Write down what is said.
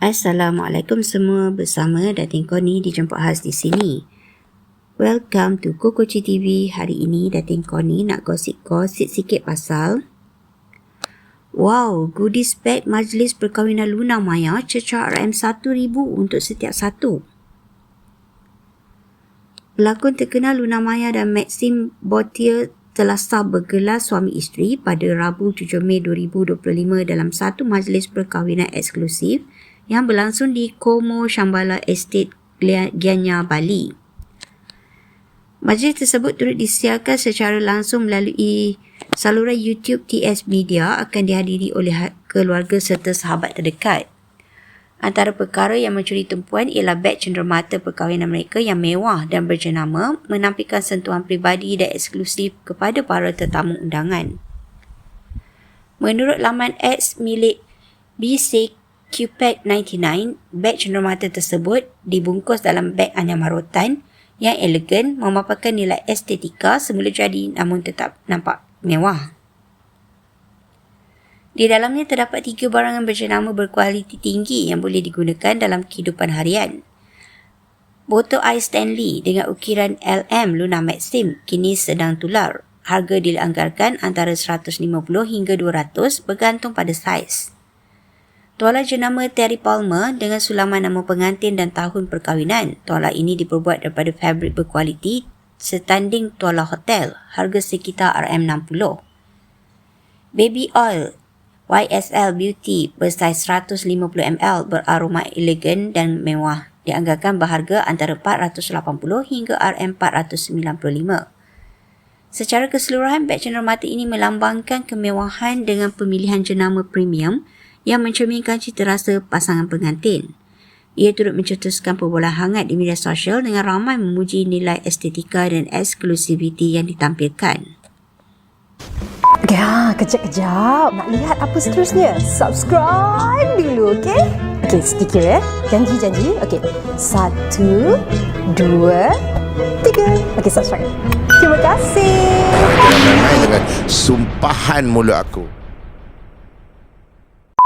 Assalamualaikum semua bersama Datin Koni dijemput khas di sini. Welcome to Kokoci TV. Hari ini Datin Koni nak gosip-gosip sikit pasal Wow, goodies bag Majlis Perkahwinan Luna Maya cecah RM1,000 untuk setiap satu. Pelakon terkenal Luna Maya dan Maxim Botier telah sah bergelar suami isteri pada Rabu 7 Mei 2025 dalam satu majlis perkahwinan eksklusif yang berlangsung di Como Shambhala Estate, Gianyar, Bali. Majlis tersebut turut disiarkan secara langsung melalui saluran YouTube TS Media akan dihadiri oleh ha- keluarga serta sahabat terdekat. Antara perkara yang mencuri tumpuan ialah beg cenderamata perkahwinan mereka yang mewah dan berjenama menampilkan sentuhan pribadi dan eksklusif kepada para tetamu undangan. Menurut laman X milik BSIC QPAC 99, beg cenderamata tersebut dibungkus dalam beg anyaman rotan yang elegan memaparkan nilai estetika semula jadi namun tetap nampak mewah. Di dalamnya terdapat tiga barangan berjenama berkualiti tinggi yang boleh digunakan dalam kehidupan harian. Botol air Stanley dengan ukiran LM Luna Maxim kini sedang tular. Harga dianggarkan antara 150 hingga 200 bergantung pada saiz. Tuala jenama Terry Palmer dengan sulaman nama pengantin dan tahun perkahwinan. Tuala ini diperbuat daripada fabrik berkualiti setanding tuala hotel. Harga sekitar RM60. Baby Oil YSL Beauty bersaiz 150ml beraroma elegan dan mewah. Dianggarkan berharga antara 480 hingga RM495. Secara keseluruhan, beg cenderamata ini melambangkan kemewahan dengan pemilihan jenama premium yang mencerminkan cita rasa pasangan pengantin. Ia turut mencetuskan perbualan hangat di media sosial dengan ramai memuji nilai estetika dan eksklusiviti yang ditampilkan. Ya, kejap-kejap. Nak lihat apa seterusnya? Subscribe dulu, okey? Okey, sedikit ya. Janji-janji. Okey. Satu, dua, tiga. Okey, subscribe. Terima kasih. Dengan sumpahan mulut aku.